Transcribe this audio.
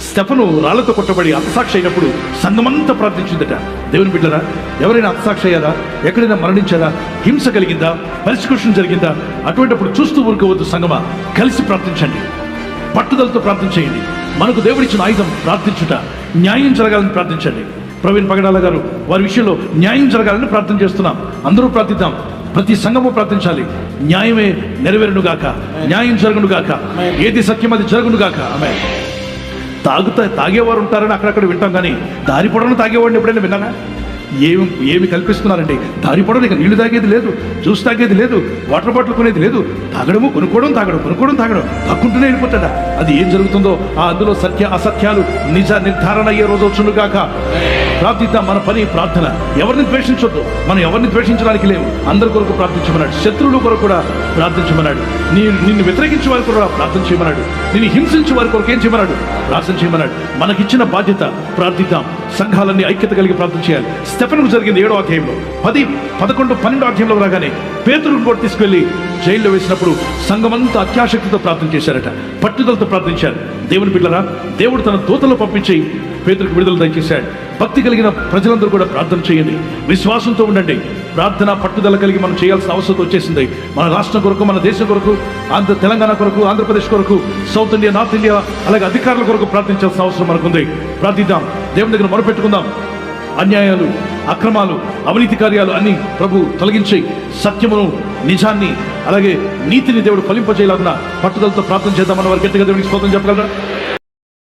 Stephen రాళ్ళతో కొట్టబడి అత్తసాక్షి అయినప్పుడు సంఘమంతా ప్రార్థించిందట. దేవుని బిడ్డరా ఎవరైనా అత్తసాక్షి అయ్యారా? ఎక్కడైనా మరణించారా? హింస కలిగిందా? పరిష్కృషణ జరిగిందా? అటువంటిప్పుడు చూస్తూ ఊరుకోవద్దు సంగమా. కలిసి ప్రార్థించండి. పట్టుదలతో ప్రార్థన చేయండి మనకు దేవుడిచ్చిన ఆయుధం ప్రార్థించుట. న్యాయం జరగాలని ప్రార్థించండి. ప్రవీణ్ పగడాల గారు వారి విషయంలో న్యాయం జరగాలని ప్రార్థన చేస్తున్నాం. అందరూ ప్రార్థిద్దాం. ప్రతి సంఘము ప్రార్థించాలి. న్యాయమే నెరవేరును గాక న్యాయం జరుగును గాక ఏది సత్యం అది జరుగును గాక ఆమె తాగుతా తాగేవారు ఉంటారని అక్కడక్కడ వింటాం కానీ దారి పొడను తాగేవాడిని ఎప్పుడైనా విన్నానా ఏమి ఏమి కల్పిస్తున్నారండి? దారి పొడను ఇక నీళ్ళు తాగేది లేదు జ్యూస్ తాగేది లేదు వాటర్ బాటిల్ కొనేది లేదు. తాగడము కొనుక్కోవడం తాగడం కొనుక్కోవడం తాగడం. తక్కుంటూనే వెళ్ళిపోతాడా? అది ఏం జరుగుతుందో? ఆ అందులో సత్య అసత్యాలు నిజ నిర్ధారణ అయ్యే రోజు వచ్చును కాక ప్రార్థిద్దాం మన పని ప్రార్థన. ఎవరిని ద్వేషించొద్దు. మనం ఎవరిని ద్వేషించడానికి లేవు. అందరి కొరకు ప్రార్థించమన్నాడు. శత్రువుల కొరకు కూడా ప్రార్థించమన్నాడు. నీ నిన్ను వ్యతిరేకించే వారి కొరకు కూడా ప్రార్థన చేయమన్నాడు. నిన్ను హింసించే వారి కొరకు ఏం చేయమన్నాడు? ప్రార్థన చేయమన్నాడు. మనకిచ్చిన బాధ్యత ప్రార్థిద్దాం. సంఘాలన్నీ ఐక్యత కలిగి ప్రార్థన చేయాలి. స్టెఫన్కు జరిగింది ఏడో అధ్యాయంలో. పది పదకొండు పన్నెండు అధ్యాయంలో రాగానే పేతురుని కూడా తీసుకెళ్ళి జైల్లో వేసినప్పుడు సంఘమంతా అత్యాశక్తితో ప్రార్థన చేశారట పట్టుదలతో ప్రార్థించారు. దేవుని బిడ్డరా దేవుడు తన దూతలో పంపించి పేతురికి విడుదల దయచేశాడు. భక్తి కలిగిన ప్రజలందరూ కూడా ప్రార్థన చేయండి. విశ్వాసంతో ఉండండి. ప్రార్థన పట్టుదల కలిగి మనం చేయాల్సిన అవసరం వచ్చేసింది. మన రాష్ట్రం కొరకు మన దేశం కొరకు ఆంధ్ర తెలంగాణ కొరకు ఆంధ్రప్రదేశ్ కొరకు సౌత్ ఇండియా నార్త్ ఇండియా అలాగే అధికారుల కొరకు ప్రార్థించాల్సిన అవసరం మనకుంది. ప్రార్థిద్దాం. దేవుని దగ్గర మొరపెట్టుకుందాం. అన్యాయాలు అక్రమాలు అవినీతి కార్యాలు అన్ని ప్రభు తొలగించి సత్యమును నిజాన్ని అలాగే నీతిని దేవుడు ఫలింపజేయాలన్న పట్టుదలతో ప్రార్థన చేద్దామన్న వారి గట్టిగా దేవుడికి స్తోత్రం చెప్పగలరా?